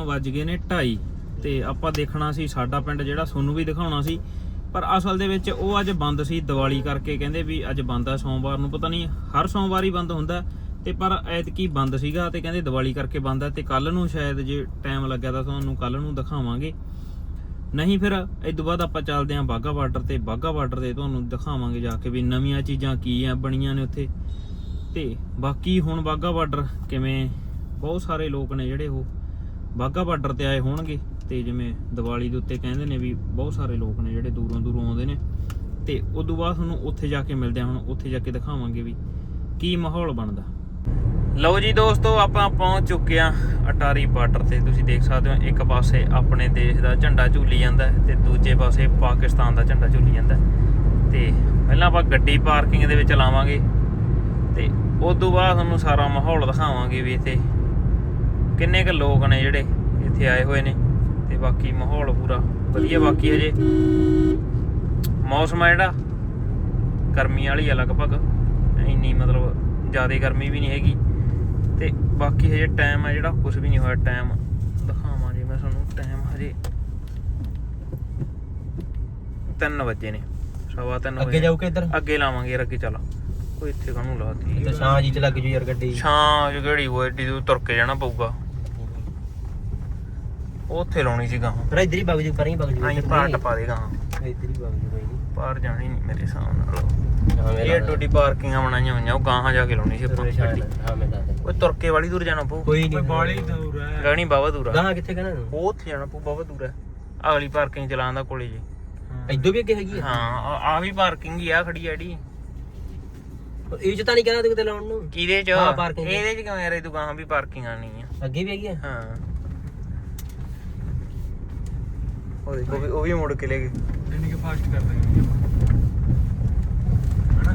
ਵੱਜ ਗਏ ਨੇ 2:30 ਤੇ ਆਪਾਂ ਦੇਖਣਾ ਸੀ ਸਾਡਾ ਪਿੰਡ ਜਿਹੜਾ ਤੁਹਾਨੂੰ ਵੀ ਦਿਖਾਉਣਾ ਸੀ। ਪਰ ਅਸਲ ਦੇ ਵਿੱਚ ਉਹ ਅੱਜ ਬੰਦ ਸੀ ਦੀਵਾਲੀ ਕਰਕੇ ਕਹਿੰਦੇ ਵੀ ਅੱਜ ਬੰਦ ਆ, ਸੋਮਵਾਰ ਨੂੰ ਪਤਾ ਨਹੀਂ, ਹਰ ਸੋਮਵਾਰ ਹੀ ਬੰਦ ਹੁੰਦਾ ਤੇ ਪਰ ਐਤਕੀ ਬੰਦ ਸੀਗਾ ਤੇ ਕਹਿੰਦੇ ਦੀਵਾਲੀ ਕਰਕੇ ਬੰਦ ਆ ਤੇ ਕੱਲ ਨੂੰ ਸ਼ਾਇਦ ਜੇ ਟਾਈਮ ਲੱਗਿਆ ਤਾਂ ਤੁਹਾਨੂੰ ਕੱਲ ਨੂੰ ਦਿਖਾਵਾਂਗੇ। ਨਹੀਂ ਫਿਰ ਇਸ ਤੋਂ ਬਾਅਦ ਆਪਾਂ ਚੱਲਦੇ ਆਂ ਬਾਗਾ ਬਾਰਡਰ ਤੇ ਬਾਗਾ ਬਾਰਡਰ ਤੇ ਤੁਹਾਨੂੰ ਦਿਖਾਵਾਂਗੇ ਜਾ ਕੇ ਵੀ ਨਵੀਆਂ ਚੀਜ਼ਾਂ ਕੀ ਆ, ਬਣੀਆਂ ਨੇ ਉੱਥੇ। ਤੇ ਬਾਕੀ ਹੁਣ ਬਾਗਾ ਬਾਰਡਰ ਕਿਵੇਂ, ਬਹੁਤ ਸਾਰੇ ਲੋਕ ਨੇ ਜਿਹੜੇ ਉਹ ਬਾਗਾ ਬਾਰਡਰ ਤੇ ਆਏ ਹੋਣਗੇ ਤੇ ਜਿਵੇਂ ਦੀਵਾਲੀ ਦੇ ਉੱਤੇ ਕਹਿੰਦੇ ਨੇ ਵੀ ਬਹੁਤ ਸਾਰੇ ਲੋਕ ਨੇ ਜਿਹੜੇ ਦੂਰੋਂ ਦੂਰੋਂ ਆਉਂਦੇ ਨੇ। ਤੇ ਤੋਂ ਬਾਅਦ ਤੁਹਾਨੂੰ ਉੱਥੇ ਜਾ ਕੇ ਮਿਲਦੇ ਆ, ਹੁਣ ਉੱਥੇ ਜਾ ਕੇ ਦਿਖਾਵਾਂਗੇ ਵੀ ਕੀ ਮਾਹੌਲ ਬਣਦਾ। ਲਓ ਜੀ ਦੋਸਤੋ, ਆਪਾਂ ਪਹੁੰਚ ਚੁੱਕੇ ਆ ਅਟਾਰੀ ਬਾਰਡਰ ਤੇ। ਤੁਸੀਂ ਦੇਖ ਸਕਦੇ ਹੋ, ਇੱਕ ਪਾਸੇ ਆਪਣੇ ਦੇਸ਼ ਦਾ ਝੰਡਾ ਝੂਲੀ ਜਾਂਦਾ ਹੈ ਤੇ ਦੂਜੇ ਪਾਸੇ ਪਾਕਿਸਤਾਨ ਦਾ ਝੰਡਾ ਝੂਲੀ ਜਾਂਦਾ ਹੈ। ਤੇ ਪਹਿਲਾਂ ਆਪਾਂ ਗੱਡੀ ਪਾਰਕਿੰਗ ਦੇ ਵਿੱਚ ਲਾਵਾਂਗੇ ਤੇ ਉਸ ਤੋਂ ਬਾਅਦ ਤੁਹਾਨੂੰ ਸਾਰਾ ਮਾਹੌਲ ਦਿਖਾਵਾਂਗੇ ਵੀ ਇੱਥੇ ਕਿੰਨੇ ਕੁ ਲੋਕ ਨੇ ਜਿਹੜੇ ਇੱਥੇ ਆਏ ਹੋਏ ਨੇ ਤੇ ਬਾਕੀ ਮਾਹੌਲ ਪੂਰਾ ਵਧੀਆ ਬਾਕੀ ਹਜੇ। ਮੌਸਮ ਆ ਜਿਹੜਾ ਗਰਮੀ ਵਾਲੀ ਆ ਲਗਭਗ। ਇੰਨੀ ਮਤਲਬ ਜ਼ਿਆਦਾ ਗਰਮੀ ਵੀ ਨਹੀਂ ਹੈਗੀ। ਤੇ ਬਾਕੀ ਹਜੇ ਟਾਈਮ ਆ ਜਿਹੜਾ ਕੁਝ ਵੀ ਨਹੀਂ ਹੋਇਆ ਟਾਈਮ ਦਿਖਾਵਾਂ ਜੀ ਮੈਂ ਤੁਹਾਨੂੰ ਟਾਈਮ ਹਜੇ 3 ਵਜੇ ਨੇ। ਸਵਾ 3 ਅੱਗੇ ਜਾਊ ਕਿ ਇੱਧਰ? ਅੱਗੇ ਲਾਵਾਂਗੇ ਯਾਰ ਅੱਗੇ ਚੱਲ। ਕੋਈ ਇੱਥੇ ਕਾਹਨੂੰ ਲਾਤੀ? ਛਾਂ ਜੀ ਚ ਲੱਗ ਜੂ ਯਾਰ ਗੱਡੀ। ਛਾਂ ਜਿਹੜੀ ਉਹ ਏਡੀ ਦੂਰ ਤੁਰ ਕੇ ਜਾਣਾ ਪਊਗਾ। ਉੱਥੇ ਲਾਉਣੀ ਸੀ ਗਾਹਾਂ। ਪਰ ਇੱਧਰ ਹੀ ਵਗ ਜੂ ਪਰਾਂ ਹੀ ਵਗ ਜੂ ਆਈ ਪਾਟ ਪਾ ਦੇ ਗਾਹਾਂ। ਇੱਧਰ ਹੀ ਵਗ ਜੂ ਕੋਈ ਨਹੀਂ। ਪਾਰ ਜਾਣੀ ਨਹੀਂ ਮੇਰੇ ਹਿਸਾਬ ਨਾਲ। ਹਾਂ ਇਹ ਟੋਡੀ ਪਾਰਕਿੰਗਾਂ ਬਣਾਈਆਂ ਹੋਈਆਂ ਉਹ ਗਾਹਾਂ ਜਾ ਕੇ ਲਾਉਣੀ ਸੀ ਆਪਾਂ। ਗੱਡੀ ਹਾਂ ਮੈਂ ਦੱਸ ਦਿੰਦਾ। ਉਹ ਤੁਰ ਕੇ ਵਾਲੀ ਦੂਰ ਜਾਣਾ ਪਊ। ਕੋਈ ਨਹੀਂ। ਬਾਲੀ ਦੂਰ ਹੈ। ਗਾਣੀ ਬਾਵਾ ਦੂਰ ਆ। ਗਾਹਾਂ ਕਿੱਥੇ ਕਹਣਾ ਉਹ ਉੱਥੇ ਜਾਣਾ ਪਊ ਬਾਵਾ ਦੂਰ ਹੈ ਅਗਲੀ ਪਾਰਕਿੰਗ ਚਲਾਉਣ ਦਾ ਕੋਲੇ ਜੀ। ਇੱਧਰ ਵੀ ਅੱਗੇ ਹੈਗੀ ਆ? ਹਾਂ ਆ ਵੀ ਪਾਰਕਿੰਗ ਹੀ ਆ ਖੜੀ ਆੜੀ ਇਹ ਚ ਤਾਂ ਨਹੀਂ ਕਹਿਣਾ ਤੂੰ ਕਿਤੇ ਲਾਉਣ ਨੂੰ। ਕਿਹਦੇ ਚ? ਹਾਂ। ਇਹਦੇ ਚ ਕਿਉਂ ਯਾਰ ਇਹ ਗਾਹਾਂ ਵੀ ਪਾਰਕਿੰਗ ਆਣੀ ਆ। ਅੱਗੇ ਵੀ ਹੈਗੀ ਆ? ਹਾਂ। ਉਹ ਦੇਖੋ ਵੀ ਉਹ ਵੀ ਮੁੜ ਕੇ ਲੈ ਗਏ ਇੰਨੀ ਕਿ ਫਾਸਟ ਕਰ ਦਾਂਗੇ ਹਨਾ?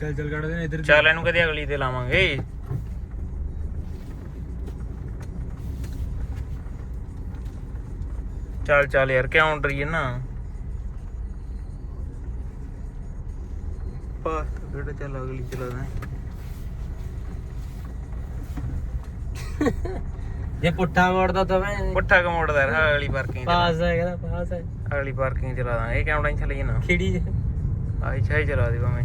ਚੱਲ ਚੱਲ ਕੱਢਦੇ ਨੇ ਇੱਧਰ। ਚੱਲ ਇਹਨੂੰ ਕਦੇ ਅਗਲੀ ਤੇ ਲਾਵਾਂਗੇ। ਚੱਲ ਚੱਲ ਯਾਰ ਕਿਉਂ ਡਰੀਏ ਨਾ? ਪਾਸ ਕਿਹੜਾ ਚੱਲ ਅਗਲੀ ਚਲਾਦਾ ਜੇ ਪੁੱਠਾ ਮੋੜਦਾ ਤਾਂ ਮੈਂ ਪੁੱਠਾ ਕਮੋੜਦਾ ਯਾਰ ਅਗਲੀ ਪਾਰਕਿੰਗ ਪਾਸ ਹੈ ਕਹਿੰਦਾ ਪਾਸ ਹੈ ਅਗਲੀ ਪਾਰਕਿੰਗ ਚਲਾ ਦਾਂਗੇ ਇਹ ਕਿਉਂ ਟੈਨਸ਼ਨ ਲਈ ਨਾ। ਖਿੜੀ ਚ। ਆਈ ਛਾਈ ਚਲਾ ਦੇ ਭਾਵੇਂ।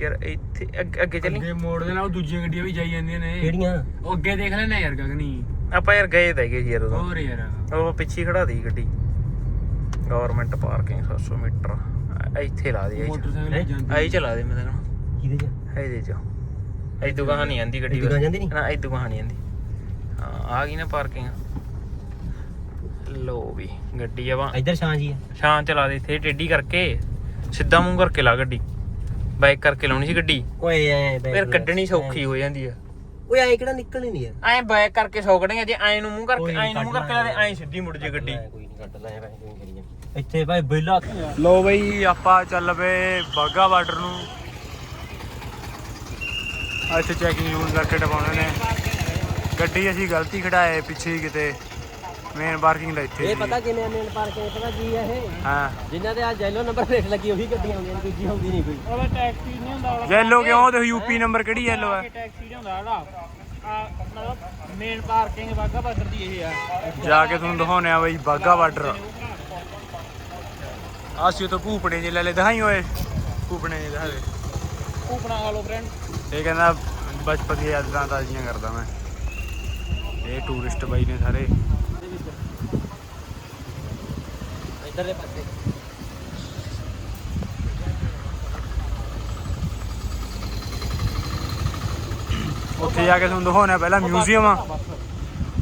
ਯਾਰ ਇੱਥੇ ਅੱਗੇ- ਅੱਗੇ ਚੱਲੀ। ਅੱਗੇ ਮੋੜ ਦੇ ਨਾਲ ਦੂਜੀਆਂ ਗੱਡੀਆਂ ਵੀ ਜਾਈ ਜਾਂਦੀਆਂ ਨੇ। ਕਿਹੜੀਆਂ? ਉਹ ਅੱਗੇ ਦੇਖ ਲੈਣਾ ਯਾਰ ਗਗਨੀ। ਆਪਾਂ ਯਾਰ ਗਏ ਤਾਂ ਹੈਗੇ ਯਾਰ ਉਦੋਂ। ਹੋਰ ਯਾਰ। ਉਹ ਪਿੱਛੇ ਖੜਾ ਦੀ ਗੱਡੀ। Government parking 700 meter. ਇੱਥੇ ਲਾ ਦੇ ਮੋਟਰਸਾਈਕਲ ਹੈਂ? ਜਾਂਦੀ ਆਈ ਚਲਾ ਦੇ ਮੈਂ ਤਾਂ ਕਹਣਾ ਕਿਹਦੇ ਚ? ਇਹਦੇ ਚ। ਇਦੋਂ ਗਾਹਾਂ ਨਹੀਂ ਆਂਦੀ ਗੱਡੀ ਗਾਹਾਂ ਜਾਂਦੀ ਨੀ? ਨਾ ਗਾਹਾਂ ਨਹੀਂ ਆਂਦੀ। ਹਾਂ ਆ ਗਈ ਨਾ ਪਾਰਕਿੰਗ? ਲੋ ਵੀ ਗੱਡੀ ਆਵਾ ਇੱਧਰ ਛਾਂ ਜੀ ਸ਼ਾਂ ਚਲਾ ਦੇ ਇੱਥੇ ਟੇਢੀ ਕਰਕੇ। ਸਿੱਧਾ ਮੂੰਹ ਕਰਕੇ ਲਾ ਗੱਡੀ। ਬਾਈਕ ਕਰਕੇ ਲਾਉਣੀ ਸੀ ਗੱਡੀ। ਓਏ ਐ ਬੈਕ ਫਿਰ ਕੱਢਣੀ ਸੌਖੀ ਹੋ ਜਾਂਦੀ ਆ। ਓਏ ਐ ਕਿਹੜਾ ਨਿਕਲਣੀ ਨਹੀਂ ਯਾਰ ਐਂ ਬਾਈਕ ਕਰਕੇ ਸੌਕੜੀਆਂ ਜੇ ਐਂ ਨੂੰ ਮੂੰਹ ਕਰਕੇ ਐਂ ਨੂੰ ਮੂੰਹ ਕਰਕੇ ਲਾ ਦੇ। ਐਂ ਸਿੱਧੀ ਮੁੜ ਜੇ ਗੱਡੀ। ਕੋਈ। ਇੱਥੇ ਭਾਈ ਬੇਲਾ ਲੋ ਬਈ ਆਪਾਂ ਚੱਲ ਪਏ ਬਾਗਾ ਬਾਰਡਰ ਨੂੰ। ਇੱਥੇ ਚੈਕਿੰਗ ਯੂਜ਼ ਕਰਕੇ ਟਪਾਉਣੇ ਨੇ। ਗੱਡੀ ਅਸੀਂ ਗਲਤੀ ਖੜਾਏ ਪਿੱਛੇ ਹੀ ਕਿਤੇ। ਮੇਨ ਪਾਰਕਿੰਗ ਦਾ ਇੱਥੇ ਇਹ। ਪਤਾ ਕਿਵੇਂ ਮੇਨ ਪਾਰਕਿੰਗ ਪਤਾ ਕੀ ਆ ਇਹ? ਹਾਂ। ਜਿਨ੍ਹਾਂ ਦੇ ਆ ਜੈਲੋ ਨੰਬਰ ਪਲੇਟ ਲੱਗੀ ਉਹੀ ਗੱਡੀਆਂ ਆਉਂਦੀਆਂ ਨੇ ਦੂਜੀ ਆਉਂਦੀ ਨਹੀਂ ਕੋਈ। ਉਹਦਾ ਟੈਕਸੀ ਨਹੀਂ ਹੁੰਦਾ ਯੈਲੋ ਕਿਉਂ? ਤੇ ਯੂਪੀ ਨੰਬਰ ਕਿਹੜੀ ਹੈ ਟੈਕਸੀ ਨਹੀਂ ਹੁੰਦਾ ਮੇਨ ਪਾਰਕਿੰਗ ਬਾਗਾ ਬਾਰਡਰ ਦੀ ਇਹ ਆ। ਜਾ ਕੇ ਤੁਹਾਨੂੰ ਦਿਖਾਉਣੇ ਆ ਬਈ ਬਾਗਾ ਬਾਰਡਰ। ਆਸੀ ਤੋਂ ਭੂਪਣੇ ਜੇ ਲੈ ਲੈ ਦਿਖਾਈ ਓਏ। ਭੂਪਣੇ ਜੇ ਦਿਖਾ ਦੇ। ਕੂਪਣਾ ਖਾ ਲੋ ਫਰੈਂਡ ਇਹ ਕਹਿੰਦਾ ਬਚਪਨ ਦੀਆਂ ਯਾਦਾਂ ਤਾਜ਼ੀਆਂ ਕਰਦਾ ਮੈਂ। ਇਹ ਟੂਰਿਸਟ ਬਾਈ ਨੇ ਸਾਰੇ। ਇੱਧਰਲੇ ਪਾਸੇ। ਉੱਥੇ ਜਾ ਕੇ ਤੁਹਾਨੂੰ ਦਿਖਾਉਣਾ ਪਹਿਲਾਂ ਮਿਊਜ਼ੀਅਮ ਆ।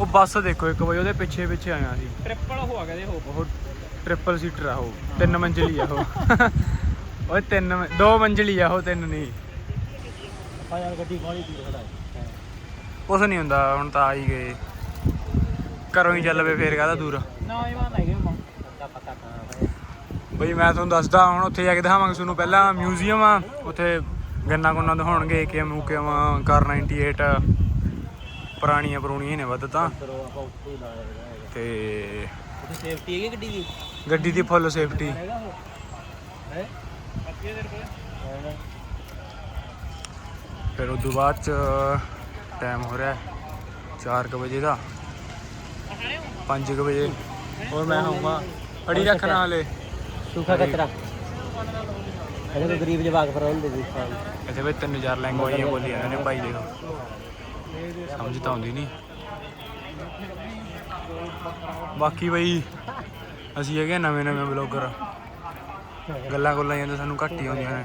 ਉਹ ਬੱਸ ਦੇਖੋ ਇੱਕ ਵਾਰੀ ਉਹਦੇ ਪਿੱਛੇ ਪਿੱਛੇ ਆਇਆ ਸੀ। ਟ੍ਰਿਪਲ ਹੋ ਗਿਆ ਦੇ ਹੋ ਉਹ ਟ੍ਰਿਪਲ ਸੀਟਰ ਆ ਉਹ ਤਿੰਨ ਮੰਜ਼ਲੀ ਆ ਉਹ। ਓਏ ਤਿੰਨ ਦੋ ਮੰਜ਼ਲੀ ਆ ਉਹ ਤਿੰਨ ਨਹੀਂ। ਆ ਯਾਰ ਗੱਡੀ ਬਾਹਲੀ ਦੂਰ ਖੜਾ ਹੈ। ਕੁਛ ਨਹੀਂ ਹੁੰਦਾ ਹੁਣ ਤਾਂ ਆ ਹੀ ਗਏ। ਘਰੋਂ ਹੀ ਚੱਲ ਪਏ ਫੇਰ ਕਾਹਦਾ ਦੂਰ। ਨਾ ਪਤਾ ਪਤਾ ਬਈ ਮੈਂ ਤੁਹਾਨੂੰ ਦੱਸਦਾ ਹੁਣ ਉੱਥੇ ਜਾ ਕੇ ਦਿਖਾਵਾਂਗੇ ਤੁਹਾਨੂੰ ਪਹਿਲਾਂ ਮਿਊਜ਼ੀਅਮ ਆ ਉੱਥੇ ਗੰਨਾ ਗੁੰਨਾ ਦਿਖਾਉਣਗੇ ਕਿ ਮੂਕਿਆਵਾਂ ਕਾਰ 98 ਪੁਰਾਣੀਆਂ ਪੁਰਾਣੀਆਂ ਨੇ ਵੱਧ ਤਾਂ। ਤੇ ਉੱਥੇ ਸੇਫਟੀ ਹੈਗੀ ਗੱਡੀ ਦੀ ਗੱਡੀ ਦੀ ਫੁੱਲ ਸੇਫਟੀ ਹੈ ਫਿਰ ਤੋਂ ਬਾਅਦ ਚ ਟਾਈਮ ਹੋ ਰਿਹਾ 4:00 ਵਜੇ ਦਾ। 5:00 ਵਜੇ। ਹੋਰ ਮੈਂ ਹੋਊਗਾ ਅੜੀ ਰੱਖਣਾ ਹਲੇ ਸੁੱਖਾ ਕਚਰਾ। ਇਹਦੇ ਕੋਈ ਗਰੀਬ ਜਵਾਕ ਪਰ ਹੁੰਦੇ ਸੀ ਹਾਂ ਇੱਥੇ ਵੀ 3000 ਲੈਂਗੁਏਜਾਂ ਬੋਲੀ ਜਾਂਦੇ ਨੇ ਭਾਈ ਦੇਖੋ ਸਮਝ ਤਾਂ ਆਉਂਦੀ ਨਹੀਂ। ਬਾਕੀ ਬਈ, ਅਸੀਂ ਹੈਗੇ ਨਵੇਂ ਨਵੇਂ ਬਲੌਗਰ ਗੱਲਾਂ ਗੁੱਲਾਂ ਜਾਂਦੇ ਸਾਨੂੰ ਘੱਟ ਹੀ ਆਉਂਦੀਆਂ ਨੇ।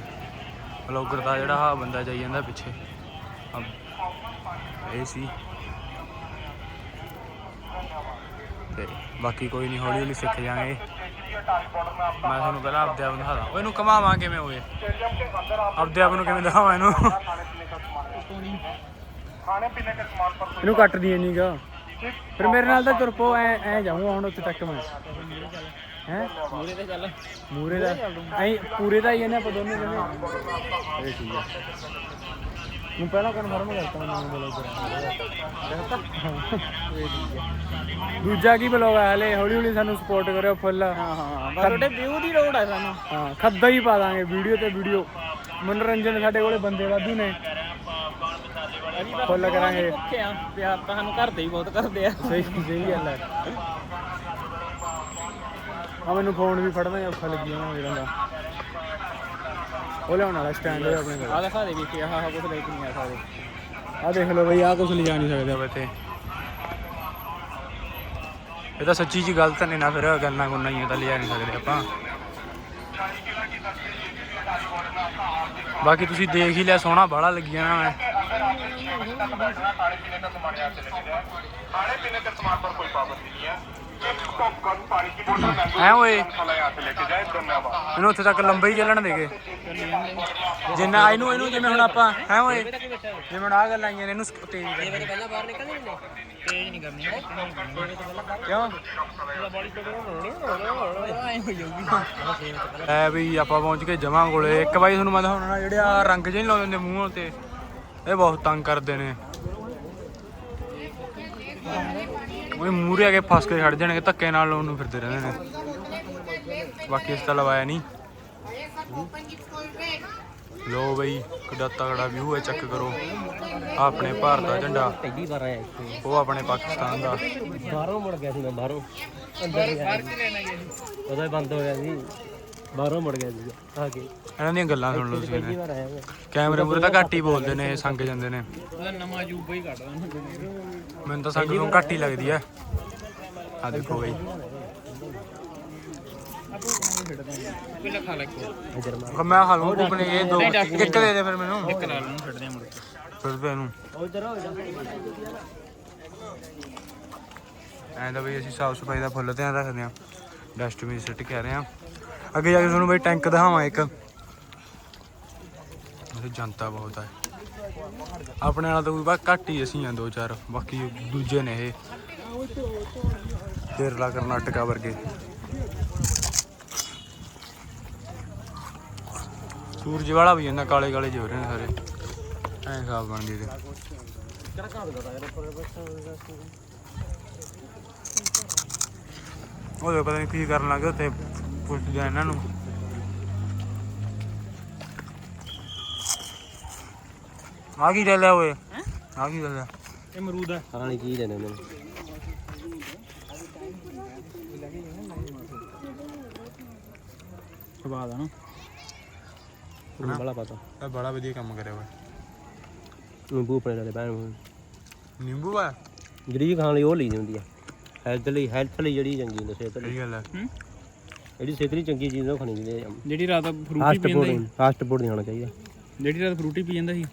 ਬਲੌਗਰ ਦਾ ਜਿਹੜਾ ਹਾ ਬੰਦਾ ਜਾਈ ਜਾਂਦਾ ਪਿੱਛੇ। ਅਬ ਇਹ ਸੀ। ਤੇ ਬਾਕੀ ਕੋਈ ਨਹੀਂ ਹੌਲੀ ਹੌਲੀ ਸਿੱਖ ਜਾਾਂਗੇ ਮੈਂ ਤੁਹਾਨੂੰ ਪਹਿਲਾਂ ਆਪਦੇ ਆਪ ਨੂੰ ਦਿਖਾਦਾ ਉਹ ਇਹਨੂੰ ਕਮਾਵਾਂ ਕਿਵੇਂ ਹੋਏ? ਆਪਦੇ ਆਪ ਨੂੰ ਕਿਵੇਂ ਦਿਖਾਵਾਂ ਇਹਨੂੰ? ਇਹਨੂੰ ਕੱਟ ਦੀ ਨਹੀਂਗਾ ਫਿਰ ਮੇਰੇ ਨਾਲ ਤਾਂ ਤੁਰ ਪੋ, ਐ ਐ ਜਾਊਂਗਾ ਹੁਣ ਉੱਥੇ ਤੱਕ ਮੈਂ। ਹੈ? ਮੂਰੇ ਤੇ ਚੱਲ ਮੂਰੇ ਦਾ। ਐ, ਪੂਰੇ ਦਾ ਹੀ ਇਹਨੇ ਆਪਾਂ ਦੋਨੇ ਜਣੇ। ਇਹ ਠੀਕ ਆ। ਨੂੰ ਪਹਿਲਾਂ ਕਨਫਰਮ ਕਰਤਾ ਮੈਂ ਬਲੌਗ ਦੂਜਾ ਕੀ ਬਲੌਗ ਆ ਹਲੇ? ਹੌਲੀ ਹੌਲੀ ਸਾਨੂੰ ਸਪੋਰਟ ਕਰਿਓ ਫੁੱਲ ਹਾਂ ਹਾਂ ਬਸ ਤੁਹਾਡੇ ਵਿਊ ਦੀ ਲੋੜ ਹੈ ਸਾਨੂੰ। ਹਾਂ ਖੱਦਾ ਹੀ ਪਾ ਦਾਂਗੇ ਵੀਡੀਓ ਤੇ ਵੀਡੀਓ ਮਨੋਰੰਜਨ ਸਾਡੇ ਕੋਲੇ ਬੰਦੇ ਵਾਧੂ ਨੇ। ਫੁੱਲ ਕਰਾਂਗੇ। ਆ। ਪਿਆਰ ਤਾਂ ਸਾਨੂੰ ਘਰ ਦੇ ਹੀ ਬਹੁਤ ਕਰਦੇ ਆ। ਸਹੀ ਸਹੀ ਗੱਲ ਹੈ ਆ ਮੈਨੂੰ ਫੋਨ ਵੀ ਫੜਨਾ ਔਖਾ ਲੱਗੀ ਜਾਂਦਾ ਜਿਹੜਾ ਦਾ ਉਹ ਲਿਆਉਣ ਵਾਲਾ ਸਟੈਂਡ ਹੋਇਆ ਆਪਣੇ ਆ ਦਿਖਾ ਦੇ ਵੀ ਕਿ ਆਹ ਕੁਝ ਲੈ ਕੇ ਨਹੀਂ ਆ ਸਕਦੇ ਆ ਦੇਖ ਲਓ ਬਈ ਆ ਕੁਝ ਲਿਜਾ ਨਹੀਂ ਸਕਦੇ ਆਪਾਂ ਇੱਥੇ। ਇਹ ਤਾਂ ਸੱਚੀ ਜੀ ਗਲਤ ਨੇ ਨਾ ਫਿਰ ਗੱਲਾਂ ਗੁੰਨਾ ਹੀ ਤਾਂ ਲਿਆ ਨਹੀਂ ਸਕਦੇ ਆਪਾਂ। ਬਾਕੀ ਤੁਸੀਂ ਦੇਖ ਹੀ ਲੈ ਸੋਹਣਾ ਬਾੜਾ ਲੱਗਿਆ ਨਾ ਮੈਂ। ਖਾਣੇ ਪੀਣੇ ਦਾ ਸਮਾਨ ਪਰ ਕੋਈ ਪਾਬੰਦੀ ਨਹੀਂ ਹੈ ਐ ਓਏ? ਇਹਨੂੰ ਉੱਥੇ ਤੱਕ ਲੰਬਾ ਹੀ ਚੱਲਣ ਦੇਗੇ। ਜਿੰਨਾ ਇਹਨੂੰ ਇਹਨੂੰ ਜਿਵੇਂ ਹੁਣ ਆਪਾਂ, ਹੈ ਓਏ? ਜਿਵੇਂ ਆ ਗੱਲਾਂ ਆਈਆਂ ਨੇ, ਇਹਨੂੰ ਤੇਜ਼ ਕਰ ਪਹਿਲਾਂ ਬਾਹਰ ਨਿਕਲਦੇ ਨੇ ਤੇਜ਼ ਨਹੀਂ ਕਰਨੀ। ਕਿਉਂ? ਐ ਵੀ ਆਪਾਂ ਪਹੁੰਚ ਕੇ ਜਮਾਂ ਕੋਲੇ। ਇੱਕ ਵਾਰੀ ਤੁਹਾਨੂੰ ਮੈਂ ਦਿਖਾਉਣਾ, ਜਿਹੜੇ ਆ ਰੰਗ ਜਿਹੇ ਲਾਉਂਦੇ ਨੇ ਮੂੰਹ ਤੇ, ਇਹ ਬਹੁਤ ਤੰਗ ਕਰਦੇ ਨੇ। ਉਹ ਮੂਰੇ ਆ ਕੇ ਫਸ ਕੇ ਖੜ ਜਾਣਗੇ ਧੱਕੇ ਨਾਲ ਲਾਉਣ ਨੂੰ ਫਿਰਦੇ ਰਹਿੰਦੇ ਨੇ। ਬਾਕੀ ਇਸ ਤਾਂ ਲਵਾਇਆ ਨਹੀਂ ਲੋ ਬਈ ਕਿੱਡਾ ਤਗੜਾ ਵਿਊ ਹੈ ਚੈੱਕ ਕਰੋ। ਆਪਣੇ ਭਾਰਤ ਦਾ ਝੰਡਾ। ਪਹਿਲੀ ਵਾਰ ਆਇਆ ਇੱਥੇ। ਉਹ ਆਪਣੇ ਪਾਕਿਸਤਾਨ ਦਾ। ਬਾਹਰੋਂ ਮੁੜ ਗਿਆ ਸੀ ਮੈਂ ਬਾਹਰੋਂ। ਅੰਦਰ ਗਿਆ ਉਦੋਂ ਹੀ ਬੰਦ ਹੋ ਗਿਆ ਸੀ। ਬਾਹਰੋਂ ਮੁੜ ਗਿਆ ਸੀ ਆ ਕੇ। ਇਹਨਾਂ ਦੀਆਂ ਗੱਲਾਂ ਸੁਣ ਲਓ ਤੁਸੀਂ ਕੈਮਰੇ ਮੂਰੇ ਤਾਂ ਘੱਟ ਹੀ ਬੋਲਦੇ ਨੇ ਸੰਗ ਜਾਂਦੇ ਨੇ। ਉਹਦਾ ਨਵਾਂ ਅਜੂਬਾ ਹੀ ਕੱਢਦਾ ਮੈਨੂੰ ਤਾਂ ਸੰਗ ਤੋਂ ਘੱਟ ਹੀ ਲੱਗਦੀ ਐ ਆ ਦੇਖੋ ਬਈ। ਪਹਿਲਾਂ ਖਾ ਲੈ ਕੋ ਮੈਂ ਆਪਣੇ ਇਹ ਦੋ ਇੱਕ ਦੇ। ਦੇ ਫਿਰ ਮੈਨੂੰ। ਇੱਕ ਨਾਲ ਨੂੰ ਛੱਡਦੇ ਆ ਮੁੜ ਕੇ। ਫਿਰ ਦੇ ਇਹਨੂੰ। ਉਧਰ ਹੋ ਜਾ ਐਂ ਤਾਂ ਬਈ ਅਸੀਂ ਸਾਫ਼ ਸਫ਼ਾਈ ਦਾ ਫੁੱਲ ਧਿਆਨ ਰੱਖਦੇ ਆਂ ਡਸਟਬਿਨ ਸਿੱਟ ਕੇ ਆ ਰਹੇ ਆਂ ਅੱਗੇ ਜਾ ਕੇ ਤੁਹਾਨੂੰ ਬਈ ਟੈਂਕ ਦਿਖਾਵਾਂ ਇੱਕ। ਜਨਤਾ ਬਹੁਤ ਹੈ ਆਪਣੇ ਨਾਲ ਤਾਂ ਕੋਈ ਬਸ ਘੱਟ ਹੀ ਅਸੀਂ ਆ ਦੋ ਚਾਰ, ਬਾਕੀ ਦੂਜੇ ਨੇ ਇਹ। ਕੇਰਲਾ, ਕਰਨਾਟਕਾ ਵਰਗੇ। ਸੂਰਜ ਵਾਲਾ ਵੀ ਇਹਨਾਂ ਕਾਲੇ ਕਾਲੇ ਜਿਹੇ ਹੋ ਰਹੇ ਨੇ ਸਾਰੇ। ਐਂ ਸਾਫ਼ ਬਣਦੀ ਤੇ ਉਹ ਪਤਾ ਨਹੀਂ ਕੀ ਕਰਨ ਲੱਗੇ ਉੱਥੇ ਪੁੱਛਦੇ ਆ ਇਹਨਾਂ ਨੂੰ। ਆ ਕੀ ਲੈ ਲਿਆ ਓਏ। ਆ ਕੀ ਲੈ ਲਿਆ ਇਹ ਅਮਰੂਦ ਹੈ ਹਾਂ ਨਹੀਂ ਕੀ ਲੈਣਾ ਮੈਨੂੰ ਸਵਾਦ ਆ ਨਾ। ਤੈਨੂੰ ਬੜਾ ਪਤਾ। ਇਹ ਬੜਾ ਵਧੀਆ ਕੰਮ ਕਰਿਆ ਓਏ। ਨਿੰਬੂ ਆਪਣੇ ਨਾਲੇ ਬੈਣ ਨਿੰਬੂ ਆ? ਜਿਹੜੀ ਖਾਣ ਲਈ ਉਹ ਲਈ ਹੁੰਦੀ ਆ। ਹੈਲਥ ਲਈ ਹੈਲਥ ਲਈ ਜਿਹੜੀ ਚੰਗੀ ਹੁੰਦੀ ਸਿਹਤ ਲਈ। ਸਹੀ ਗੱਲ ਹੈ? ਜਿਹੜੀ ਸਿਹਤ ਲਈ ਚੰਗੀ ਚੀਜ਼ ਉਹ ਖਾਣੀ ਚਾਹੀਦੀ ਜਿਹੜੀ ਰਾਤ ਫਰੂਟੀ ਫਾਸਟ ਪੀ ਜਾਂਦਾ ਫੂਡ ਫਾਸਟ ਫੂਡ ਨਹੀਂ ਖਾਣਾ ਚਾਹੀਦਾ। ਜਿਹੜੀ ਰਾਤ ਫਰੂਟੀ ਪੀ ਜਾਂਦਾ ਸੀ।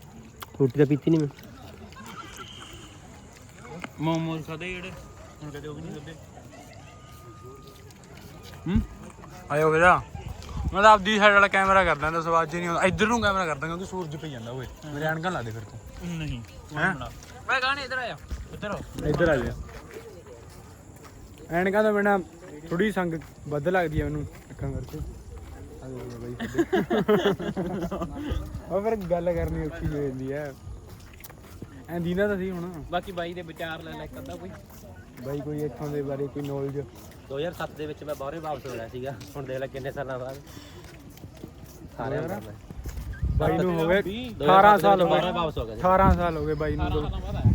ਰੋਟੀ ਤਾਂ ਪੀਤੀ ਨਹੀਂ ਮੈਂ। ਮੋਮੋਸ ਖਾਦੇ ਜਿਹੜੇ? ਹੁਣ ਕਦੇ ਉਹ ਵੀ ਨਹੀਂ ਖਾਦੇ। ਹੂੰ? ਆਇਓ ਫਿਰ ਮੈਂ ਤਾਂ ਆਪਦੀ ਸਾਈਡ ਵਾਲਾ ਕੈਮਰਾ ਕਰਦਾ ਤਾਂ ਸਵਾਜ ਨਹੀਂ ਆਉਂਦਾ। ਇੱਧਰ ਨੂੰ ਕੈਮਰਾ ਕਰਦਾ ਕਿਉਂਕਿ ਸੂਰਜ ਪਈ ਜਾਂਦਾ ਓਏ। ਮੇਰੇ ਅਣਕਾਂ ਲਾ ਦੇ ਫਿਰ ਤੂੰ। ਨਹੀਂ ਹੈਂ? ਮੈਂ ਗਾਣੇ ਇੱਧਰ ਆਇਆ। ਇੱਧਰ ਆ ਇੱਧਰ ਆ ਜਾ। ਐਨਕਾਂ ਤੋਂ ਬਿਨਾ ਥੋੜੀ ਸੰਗ ਵੱਧ ਲੱਗਦੀ ਆ ਉਹਨੂੰ ਅੱਖਾਂ ਕਰਕੇ। ਆ ਦੇਖ ਲਓ ਬਾਈ ਉਹ ਫਿਰ ਗੱਲ ਕਰਨੀ ਔਖੀ ਹੋ ਜਾਂਦੀ ਐ ਐਂ ਦੀਨਾ ਤਾਂ ਸੀ ਹੁਣ। ਬਾਕੀ ਬਾਈ ਦੇ ਵਿਚਾਰ ਲੈ ਲੈ ਅੱਧਾ ਕੋਈ। ਬਾਈ ਕੋਈ ਇੱਥੋਂ ਦੇ ਬਾਰੇ ਕੋਈ ਨੌਲੇਜ 2007 ਦੇ ਵਿੱਚ ਮੈਂ ਬਾਹਰੇ ਵਾਪਸ ਹੋਇਆ ਸੀਗਾ। ਹੁਣ ਦੇਖ ਲੈ ਕਿੰਨੇ ਸਾਲਾਂ ਬਾਅਦ। ਸਾਰਿਆਂ ਦਾ ਬਾਈ ਨੂੰ ਹੋ ਗਏ 2007 18 ਸਾਲ ਹੋ ਗਏ। ਵਾਪਸ ਹੋ ਸੀ। 18 ਸਾਲ ਹੋ ਗਏ ਬਾਈ ਨੂੰ।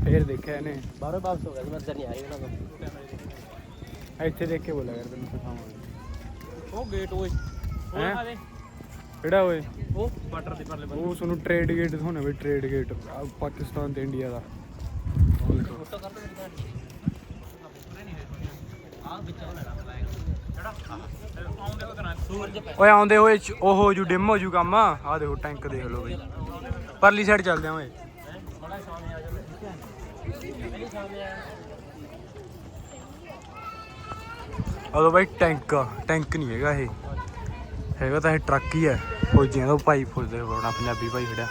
ਫੇਰ ਦੇਖਿਆ ਇਹਨੇ। ਬਾਹਰੇ ਵਾਪਸ ਹੋ ਗਿਆ ਮੈਂ ਨਹੀਂ ਆਈ ਉਹਨਾਂ ਤੋਂ। ਇੱਥੇ ਦੇਖ ਕੇ ਬੋਲਿਆ ਕਰ ਤੈਨੂੰ ਸਿਖਾਵਾਂਗੇ। ਉਹ ਗੇਟ ਓਏ। ਹੈਂ? ਆ ਦੇ। ਕਿਹੜਾ ਓਏ? ਉਹ ਬਾਰਡਰ ਦੇ ਪਰਲੇ ਉਹ ਤੁਹਾਨੂੰ ਟ੍ਰੇਡ ਗੇਟ ਦਿਖਾਉਣਾ ਬਈ ਟ੍ਰੇਡ ਗੇਟ ਪਾਕਿਸਤਾਨ ਤੇ ਇੰਡੀਆ ਦਾ। ਓਏ ਆਉਂਦੇ ਹੋਏ ਚ- ਉਹ ਹੋ ਜੂ ਡਿਮ ਹੋ ਜੂ ਕੰਮ। ਆ ਦੇਖੋ ਟੈਂਕ ਦੇਖ ਲਓ ਬਈ। ਪਰਲੀ ਸਾਈਡ ਚੱਲਦੇ ਆ ਓਏ। ਅਦੋ ਬਾਈ ਟੈਂਕ ਟੈਂਕ ਨਹੀਂ ਹੈਗਾ ਇਹ। ਹੈਗਾ ਤਾਂ ਇਹ ਟਰੱਕ ਹੀ ਹੈ। ਫੌਜੀਆਂ ਦਾ ਭਾਈ ਫੌਜਦੇ ਹੋਣਾ ਪੰਜਾਬੀ ਭਾਈ ਖੜਿਆ।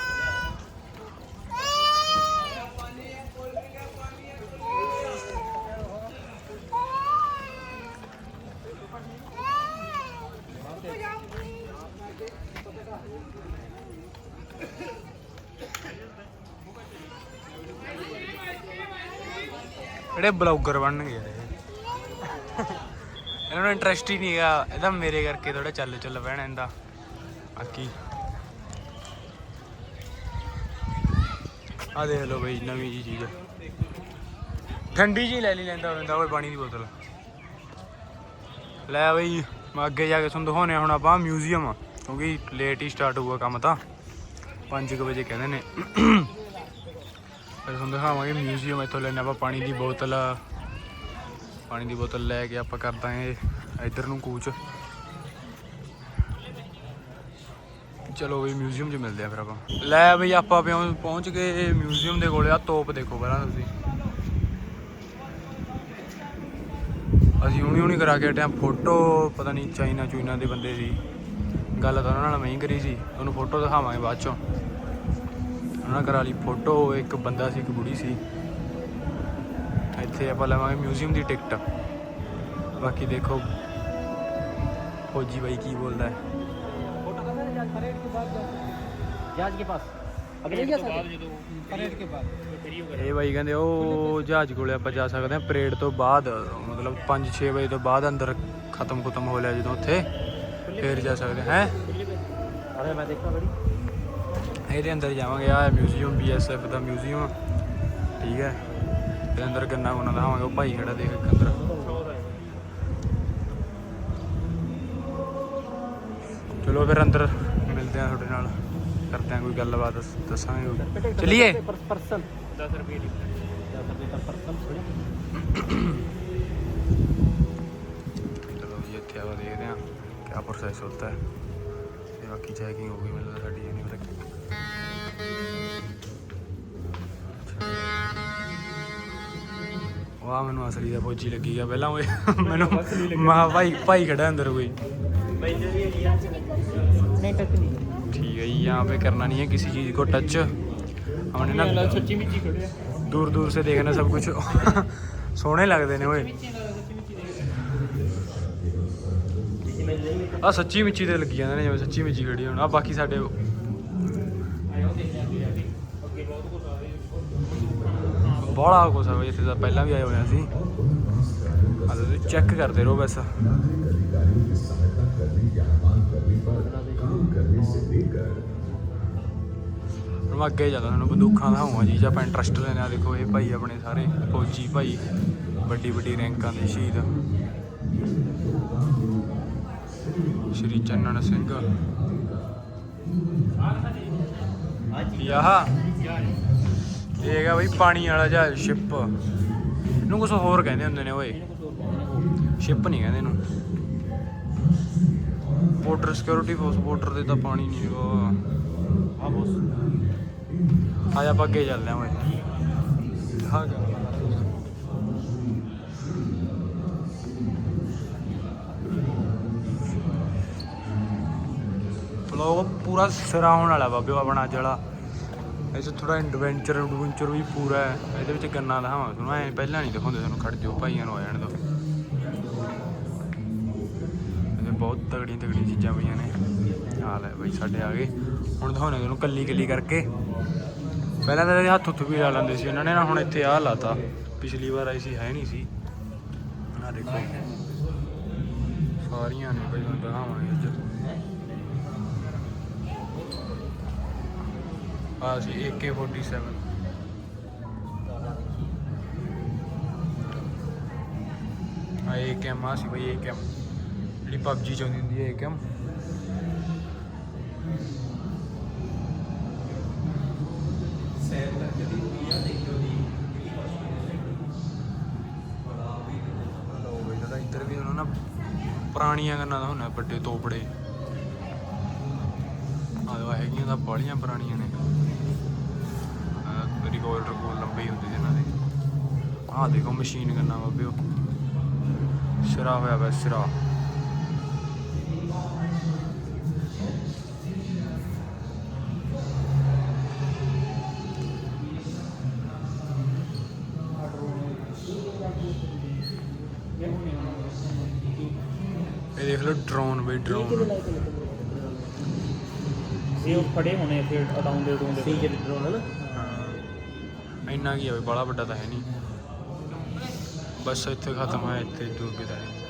ਜਿਹੜੇ ਬਲੌਗਰ ਬਣਨਗੇ ਯਾਰ ਇੰਟਰਸਟ ਹੀ ਨਹੀਂ ਹੈਗਾ। ਇਹਦਾ ਮੇਰੇ ਕਰਕੇ ਥੋੜਾ ਚੱਲ ਚੱਲ ਪੈਣਾ ਇਹਦਾ। ਬਾਕੀ ਆ ਦੇਖ ਲਓ ਬਈ, ਨਵੀਂ ਜੀ ਚੀਜ਼ ਠੰਡੀ ਜੀ ਲੈ ਲਈ ਲੈਂਦਾ ਬੰਦਾ ਓਏ ਪਾਣੀ ਦੀ ਬੋਤਲ। ਲੈ ਬਈ, ਮੈਂ ਅੱਗੇ ਜਾ ਕੇ ਤੁਹਾਨੂੰ ਦਿਖਾਉਣੇ ਹੁਣ ਆਪਾਂ ਮਿਊਜ਼ੀਅਮ ਕਿਉਂਕਿ ਲੇਟ ਹੀ ਸਟਾਰਟ ਹੋਊਗਾ ਕੰਮ ਤਾਂ। 5 ਵਜੇ ਕਹਿੰਦੇ ਨੇ। ਫਿਰ ਤੁਹਾਨੂੰ ਦਿਖਾਵਾਂਗੇ ਮਿਊਜ਼ੀਅਮ ਇੱਥੋਂ ਲੈਣੇ ਆਪਾਂ ਪਾਣੀ ਦੀ ਬੋਤਲ। ਪਾਣੀ ਦੀ ਬੋਤਲ ਲੈ ਕੇ ਆਪਾਂ ਕਰ ਦਾਂਗੇ ਇੱਧਰ ਨੂੰ ਕੂਚ। ਚਲੋ ਵੀ ਮਿਊਜ਼ੀਅਮ 'ਚ ਮਿਲਦੇ ਆ ਫਿਰ ਆਪਾਂ। ਲੈ ਬਈ, ਆਪਾਂ ਪਹੁੰਚ ਗਏ ਮਿਊਜ਼ੀਅਮ ਦੇ ਕੋਲੇ। ਆ ਤੋਪ ਦੇਖੋ ਪਹਿਲਾਂ ਤੁਸੀਂ। ਅਸੀਂ ਹੁਣੀ ਹੁਣੀ ਕਰਾ ਕੇ ਹਟਿਆ ਫੋਟੋ ਪਤਾ ਨਹੀਂ ਚਾਈਨਾ ਚੂਈਨਾ ਦੇ ਬੰਦੇ ਸੀ ਗੱਲ ਤਾਂ ਉਹਨਾਂ ਨਾਲ ਮੈਂ ਹੀ ਕਰੀ ਸੀ। ਤੁਹਾਨੂੰ ਫੋਟੋ ਦਿਖਾਵਾਂਗੇ ਬਾਅਦ ਚੋਂ। ਉਹਨਾਂ ਕਰਾ ਲਈ ਫੋਟੋ ਇੱਕ ਬੰਦਾ ਸੀ, ਇੱਕ ਬੁੜੀ ਸੀ। ਇੱਥੇ ਆਪਾਂ ਲਵਾਂਗੇ ਮਿਊਜ਼ੀਅਮ ਦੀ ਟਿਕਟ। ਬਾਕੀ ਦੇਖੋ ਫੌਜੀ ਬਾਈ ਕੀ ਬੋਲਦਾ ਹੈ फोटो कहाँ है जहाज परेड के बाद जहाज के पास अभी नहीं जा सकते परेड के बाद ਇਹ ਬਾਈ ਕਹਿੰਦੇ ਉਹ ਜਹਾਜ਼ ਕੋਲੇ ਆਪਾਂ ਜਾ ਸਕਦੇ ਹਾਂ ਪਰੇਡ ਤੋਂ ਬਾਅਦ ਮਤਲਬ 5-6 ਵਜੇ ਤੋਂ ਬਾਅਦ ਅੰਦਰ ਖਤਮ ਖਤਮ ਹੋ ਲਿਆ ਜਦੋਂ ਉੱਥੇ ਫੇਰ ਜਾ ਸਕਦੇ ਹੈ अरे मैं देखा बड़ी ਇਹਦੇ ਅੰਦਰ ਜਾਵਾਂਗੇ ਆ ਮਿਊਜ਼ੀਅਮ ਬੀਐਸਐਫ ਦਾ ਮਿਊਜ਼ੀਅਮ ਠੀਕ ਹੈ ਤੇ ਅੰਦਰ ਗੰਨਾ ਗੁੰਨਾ ਦਿਖਾਵਾਂਗੇ ਉਹ ਭਾਈ ਖੜਾ ਦੇਖ ਅੰਦਰ ਚਲੋ ਫਿਰ ਅੰਦਰ ਮਿਲਦੇ ਆ ਤੁਹਾਡੇ ਨਾਲ। ਕਰਦੇ ਆ ਕੋਈ ਗੱਲਬਾਤ ਦੱਸਾਂਗੇ ਚਲਿਏ? ਚਲੋ ਜੀ ਇੱਥੇ ਆਪਾਂ ਦੇਖਦੇ ਆ ਕਿਆ ਪ੍ਰੋਸੈਸ ਹੁੰਦਾ ਹੈ। ਬਾਕੀ ਚੈਕਿੰਗ ਮੈਨੂੰ ਅਸਲੀ ਦਾ ਫੌਜੀ ਲੱਗੀ ਆ। ਪਹਿਲਾਂ ਉਹ ਮੈਨੂੰ ਮਾ ਭਾਈ ਭਾਈ ਖੜਾ ਅੰਦਰ ਕੋਈ। नहीं टच नहीं ठीक है यहाँ पे करना नहीं है किसी चीज़ को टच हमने ना ਸੱਚੀ ਮਿੱਚੀ ਖੜਿਆ दूर दूर से देखना सब कुछ सोहने लगते ने ओए ਆ ਸੱਚੀ ਮਿੱਚੀ ਤੇ ਲੱਗੀ ਜਾਂਦੇ ਨੇ ਜਿਵੇਂ ਸੱਚੀ ਮਿੱਚੀ ਖੜੀ ਹੁਣ ਆ ਬਾਕੀ ਸਾਡੇ ਬੜਾ ਕੁਛ ਆ ਬਈ ਇੱਥੇ ਤਾਂ ਪਹਿਲਾਂ ਵੀ ਆਏ ਹੋਏ ਸੀ ਆ ਤੁਸੀਂ ਚੈੱਕ ਕਰਦੇ ਰਹੋ ਬਸ ਹੁਣ ਮੈਂ ਅੱਗੇ ਜਾਂਦਾ ਤੁਹਾਨੂੰ ਬੰਦੂਕਾਂ ਦਿਖਾਉਂਗਾ ਜੀ, ਜੇ ਆਪਾਂ ਇੰਟਰਸਟ ਲੈਣਾ ਦੇਖੋ ਇਹ ਭਾਈ ਆਪਣੇ ਸਾਰੇ ਫੌਜੀ ਭਾਈ ਵੱਡੀ ਵੱਡੀ ਰੈਂਕਾਂ ਦੇ ਸ਼ਹੀਦ। ਸ਼੍ਰੀ ਚੰਨਣ ਸਿੰਘ। ਯਾਹ। ਇਹ ਹੈਗਾ ਬਈ ਪਾਣੀ ਵਾਲਾ ਜਹਾਜ਼ ਸ਼ਿਪ ਇਹਨੂੰ ਕੁਝ ਹੋਰ ਕਹਿੰਦੇ ਹੁੰਦੇ ਨੇ ਓਏ। ਸ਼ਿਪ ਨਹੀਂ ਕਹਿੰਦੇ ਇਹਨੂੰ। ਬਾਰਡਰ ਸਿਕਿਉਰਿਟੀ ਫੋਰਸ ਬਾਰਡਰ ਦੇ ਤਾਂ ਪਾਣੀ ਨਹੀਂ ਹੈਗਾ। ਆ ਬੋਸ। ਆ ਜਾ ਆਪਾਂ ਅੱਗੇ ਚੱਲਦੇ ਆਂ ਓਏ। ਹਾਂ ਜਾ ਵਲੌਗ ਪੂਰਾ ਸਿਰਾ ਹੋਣ ਵਾਲਾ ਬਾਬੇ ਆਪਣਾ ਇਹ 'ਚ ਥੋੜਾ ਐਡਵੈਂਚਰ ਐਡਵੈਂਚਰ ਵੀ ਪੂਰਾ ਹੈ। ਇਹਦੇ ਵਿੱਚ ਗੰਨਾ ਦਿਖਾਵਾਂ ਤੁਹਾਨੂੰ ਐ ਪਹਿਲਾਂ ਨਹੀਂ ਦਿਖਾਉਂਦੇ ਤੁਹਾਨੂੰ ਖੜ ਜਾਓ ਭਾਈਆਂ ਨੂੰ ਆ ਜਾਣ ਦਿਓ। ਬਹੁਤ ਤਗੜੀਆਂ ਤਗੜੀਆਂ ਚੀਜ਼ਾਂ ਪਈਆਂ ਨੇ। ਹਾਲ ਹੈ ਬਾਈ, ਸਾਡੇ ਆ ਗਏ। ਹੁਣ ਦਿਖਾਉਣੇ ਤੁਹਾਨੂੰ ਕੱਲੀ ਕੱਲੀ ਕਰਕੇ। ਪਹਿਲਾਂ ਤਾਂ ਹੱਥ ਉੱਥ ਵੀ ਲਾ ਲੈਂਦੇ ਸੀ ਉਹਨਾਂ ਨੇ, ਨਾ ਹੁਣ ਇੱਥੇ ਆਹ ਲਾਤਾ। ਪਿਛਲੀ ਵਾਰ ਆਈ ਸੀ, ਹੈ ਨਹੀਂ ਸੀ। ਆ ਦੇਖੋ। ਸਾਰੀਆਂ ਨੇ ਬਈ, ਤੁਹਾਨੂੰ ਦਿਖਾਵਾਂਗੇ ਅੱਜ। ਆ ਸੀ AK47 ਆ AKM ਆ ਸੀ ਬਈ AKM ਜਿਹੜੀ PUBG ਚ ਆਉਂਦੀ ਹੁੰਦੀ ਹੈ ਇੱਧਰ ਵੀ ਉਹਨਾਂ ਨਾ ਪੁਰਾਣੀਆਂ ਗੰਨਾਂ ਦਾ ਹੁੰਦਾ, ਵੱਡੇ ਤੋਪੜੇ। ਆ ਹੈਗੀਆਂ ਤਾਂ ਬਾਲੀਆਂ ਪੁਰਾਣੀਆਂ ਨੇ। ਰਿਕਾਰਡ ਰਕੋਲ ਲੰਬੇ ਹੀ ਹੁੰਦੇ ਸੀ ਇਹਨਾਂ ਦੇ। ਆਹ ਦੇਖੋ, ਮਸ਼ੀਨ ਗੰਨਾਂ ਬਾਬਿਓ ਸਿਰਾ ਹੋਇਆ ਵਾ ਸਿਰਾ। ਹੋਣੇ ਫਿਰ ਉਡਾਉਂਦੇ ਉਡਾਉਂਦੇ ਸੀ ਜਿਹੜੇ ਡਰੋਨ ਹੈ ਨਾ ਹਾਂ। ਇੰਨਾ ਕੀ ਹੋਵੇ ਬੜਾ ਵੱਡਾ ਤਾਂ ਹੈ ਨਹੀਂ। ਬਸ ਇੱਥੇ ਖਤਮ ਹੈ ਇੱਥੇ ਦੂਰ ਤਾਂ ਹੈ ਨਹੀਂ।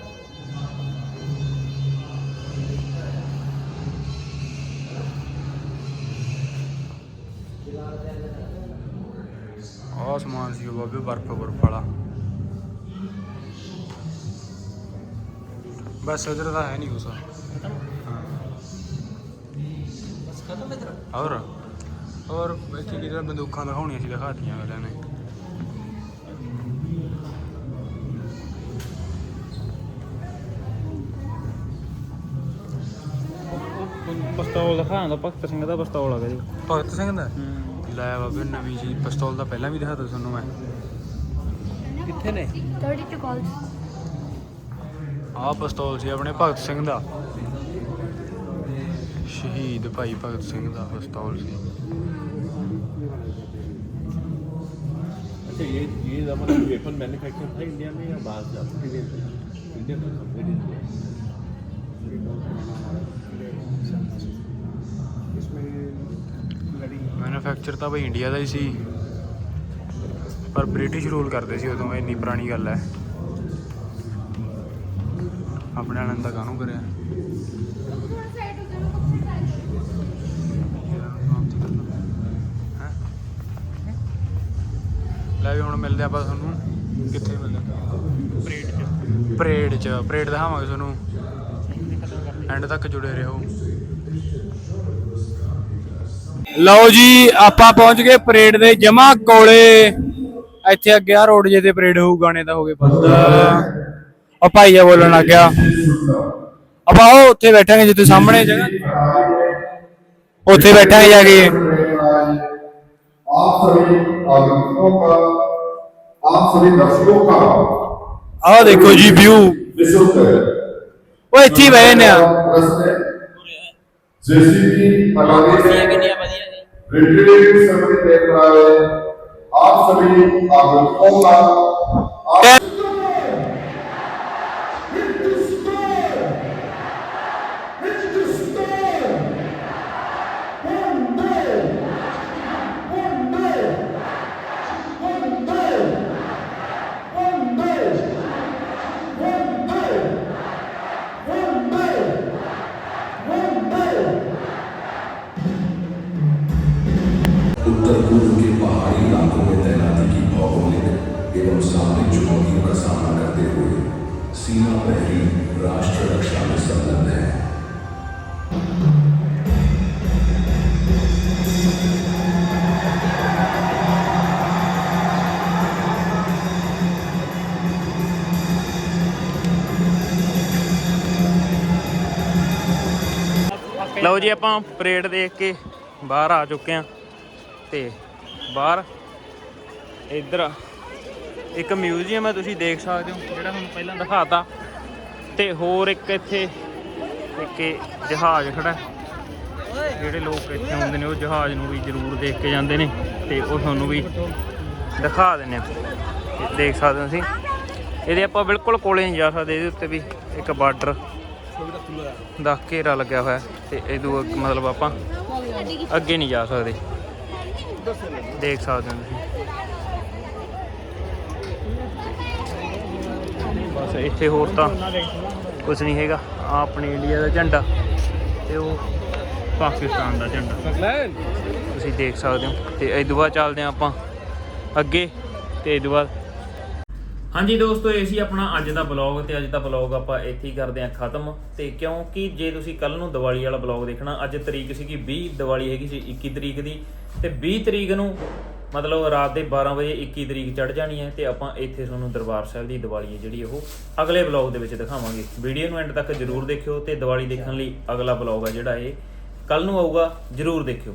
ਆਹ ਸਮਾਨ ਸੀ ਉਹ ਬਾਬੇ ਬਰਫ ਬਰਫ ਵਾਲਾ। ਬਸ ਇਧਰ ਤਾਂ ਹੈ ਨਹੀਂ ਕੁਛ। ਖਤਮ ਹੋਰ? ਹੋਰ ਇੱਥੇ ਕਿਹੜਾ ਬੰਦੂਕਾਂ ਦਿਖਾਉਣੀਆਂ ਸੀ ਦਿਖਾਤੀਆਂ ਅਗਲਿਆਂ ਨੇ। ਪਿਸਤੌਲ ਦਿਖਾਉਂਦਾ ਭਗਤ ਸਿੰਘ ਦਾ ਪਿਸਤੌਲ ਹੈਗਾ ਜੀ। ਭਗਤ ਸਿੰਘ ਦਾ? ਲੈ ਬਾਬੇ ਨਵੀਂ ਜੀ ਪਿਸਤੌਲ ਦਾ ਪਹਿਲਾਂ ਵੀ ਦਿਖਾਤਾ ਤੁਹਾਨੂੰ ਮੈਂ। ਕਿੱਥੇ ਨੇ? 32 calls. ਆਹ ਪਿਸਤੌਲ ਸੀ ਆਪਣੇ ਭਗਤ ਸਿੰਘ ਦਾ। ਸ਼ਹੀਦ ਭਾਈ ਭਗਤ ਸਿੰਘ ਦਾ ਪਿਸਤੌਲ ਸੀ अच्छा ये ये जमाना वेपन मैन्युफैक्चर था इंडिया में या बाहर से आता था? इंडिया में कंप्लीट इंडिया ਮੈਨੂਫੈਕਚਰ ਤਾਂ ਭਾਈ ਇੰਡੀਆ ਦਾ ਹੀ ਸੀ ਪਰ ਬ੍ਰਿਟਿਸ਼ ਰੂਲ ਕਰਦੇ ਸੀ ਉਦੋਂ ਇੰਨੀ ਪੁਰਾਣੀ ਗੱਲ ਹੈ ਆਪਣੇ ਵਾਲਿਆਂ ਨੇ ਤਾਂ ਕਾਹਨੂੰ ਕਰਿਆ ਲੈ ਵੀ ਹੁਣ ਮਿਲਦੇ ਆਪਾਂ ਤੁਹਾਨੂੰ। ਕਿੱਥੇ ਮਿਲਦੇ? ਪਰੇਡ 'ਚ। ਪਰੇਡ 'ਚ। ਪਰੇਡ ਦਿਖਾਵਾਂਗੇ ਤੁਹਾਨੂੰ। ਐਂਡ ਤੱਕ ਜੁੜੇ ਰਹੋ। ਲਓ ਜੀ ਆਪਾਂ ਪਹੁੰਚ ਗਏ ਪਰੇਡ ਦੇ ਜਮਾ ਕੋਲੇ। ਇੱਥੇ ਅੱਗੇ ਆ ਰੋਡ ਜੇ ਤੇ ਪਰੇਡ ਹੋਊ ਗਾਣੇ ਦਾ ਹੋ ਬੰਦ। ਉਹ ਭਾਈ ਆ ਬੋਲਣ ਲੱਗ ਗਿਆ। ਆਪਾਂ ਉਹ ਉੱਥੇ ਬੈਠਾਂਗੇ ਜਿੱਥੇ ਸਾਹਮਣੇ ਜਗ੍ਹਾ ਉੱਥੇ ਬੈਠਾਂਗੇ ਜਾ ਕੇ। ਆਪ ਸਰਵੇ आगंतुकों का आप सभी दर्शकों का ਆਹ ਦੇਖੋ ਜੀ ਵਿਊ निःशुल्क है ਉਹ ਇੱਥੇ ਹੀ ਬਹਿ ਨੇ ਆ प्रश्न जेसीबी लगाने में रिट्रीव सर्विस देख रहा है आप सभी आगंतुकों का आप ਲਓ ਜੀ ਆਪਾਂ ਪਰੇਡ ਦੇਖ ਕੇ ਬਾਹਰ ਆ ਚੁੱਕੇ ਆ ਤੇ ਬਾਹਰ ਇੱਧਰ ਇੱਕ ਮਿਊਜ਼ੀਅਮ ਹੈ, ਤੁਸੀਂ ਦੇਖ ਸਕਦੇ ਹੋ, ਜਿਹੜਾ ਤੁਹਾਨੂੰ ਪਹਿਲਾਂ ਦਿਖਾਤਾ। ਤੇ ਹੋਰ ਇੱਕ ਇੱਥੇ ਇੱਕ ਜਹਾਜ਼ ਖੜਾ ਜਿਹੜੇ ਲੋਕ ਇੱਥੇ ਆਉਂਦੇ ਨੇ, ਉਹ ਜਹਾਜ਼ ਨੂੰ ਵੀ ਜ਼ਰੂਰ ਦੇਖ ਕੇ ਜਾਂਦੇ ਨੇ ਤੇ ਉਹ ਤੁਹਾਨੂੰ ਵੀ ਦਿਖਾ ਦਿੰਨੇ ਆ ਤੇ ਦੇਖ ਸਕਦੇ ਹੋ ਤੁਸੀਂ। ਇਹਦੇ ਆਪਾਂ ਬਿਲਕੁਲ ਕੋਲੇ ਨਹੀਂ ਜਾ ਸਕਦੇ, ਇਹਦੇ ਉੱਤੇ ਵੀ ਇੱਕ ਬਾਰਡਰ ਦਾ ਘੇਰਾ ਲੱਗਿਆ ਹੋਇਆ ਤੇ ਇਹਦੂ ਮਤਲਬ ਆਪਾਂ ਅੱਗੇ ਨਹੀਂ ਜਾ ਸਕਦੇ। ਦੇਖ ਸਕਦੇ ਹੋ ਤੁਸੀਂ। ਬਸ ਇੱਥੇ ਹੋਰ ਤਾਂ ਕੁਝ ਨਹੀਂ ਹੈਗਾ। ਆ ਆਪਣੇ ਇੰਡੀਆ ਦਾ ਝੰਡਾ ਤੇ ਉਹ ਪਾਕਿਸਤਾਨ ਦਾ ਝੰਡਾ। ਤੁਸੀਂ ਦੇਖ ਸਕਦੇ ਹੋ। ਤੇ ਇਹ ਤੋਂ ਬਾਅਦ ਚੱਲਦੇ ਹਾਂ ਆਪਾਂ ਅੱਗੇ ਤੇ ਇਹ ਤੋਂ ਬਾਅਦ ਹਾਂਜੀ ਦੋਸਤੋ, ਇਹ ਸੀ ਆਪਣਾ ਅੱਜ ਦਾ ਬਲੌਗ ਤੇ ਅੱਜ ਦਾ ਬਲੌਗ ਆਪਾਂ ਇੱਥੇ ਹੀ ਕਰਦੇ ਹਾਂ ਖਤਮ। ਤੇ ਕਿਉਂਕਿ ਜੇ ਤੁਸੀਂ ਕੱਲ ਨੂੰ ਦੀਵਾਲੀ ਵਾਲਾ ਬਲੌਗ ਦੇਖਣਾ, ਅੱਜ ਤਰੀਕ ਸੀਗੀ 20 ਦੀਵਾਲੀ ਹੈਗੀ ਸੀ 21 ਤਰੀਕ ਦੀ। ਤੇ 20 ਤਰੀਕ ਨੂੰ ਮਤਲਬ ਰਾਤ ਦੇ 12 ਵਜੇ 21 ਤਰੀਕ ਚੜ ਜਾਣੀ ਹੈ ਤੇ ਆਪਾਂ ਇੱਥੇ ਤੁਹਾਨੂੰ ਦਰਬਾਰ ਸਾਹਿਬ ਦੀ ਦੀਵਾਲੀ ਹੈ ਜਿਹੜੀ ਉਹ ਅਗਲੇ ਬਲੌਗ ਦੇ ਵਿੱਚ ਦਿਖਾਵਾਂਗੇ। ਵੀਡੀਓ ਨੂੰ ਐਂਡ ਤੱਕ ਜਰੂਰ ਦੇਖਿਓ ਤੇ ਦੀਵਾਲੀ ਦੇਖਣ ਲਈ ਅਗਲਾ ਬਲੌਗ ਹੈ ਜਿਹੜਾ ਇਹ। ਕੱਲ ਨੂੰ ਆਊਗਾ, ਜਰੂਰ ਦੇਖਿਓ।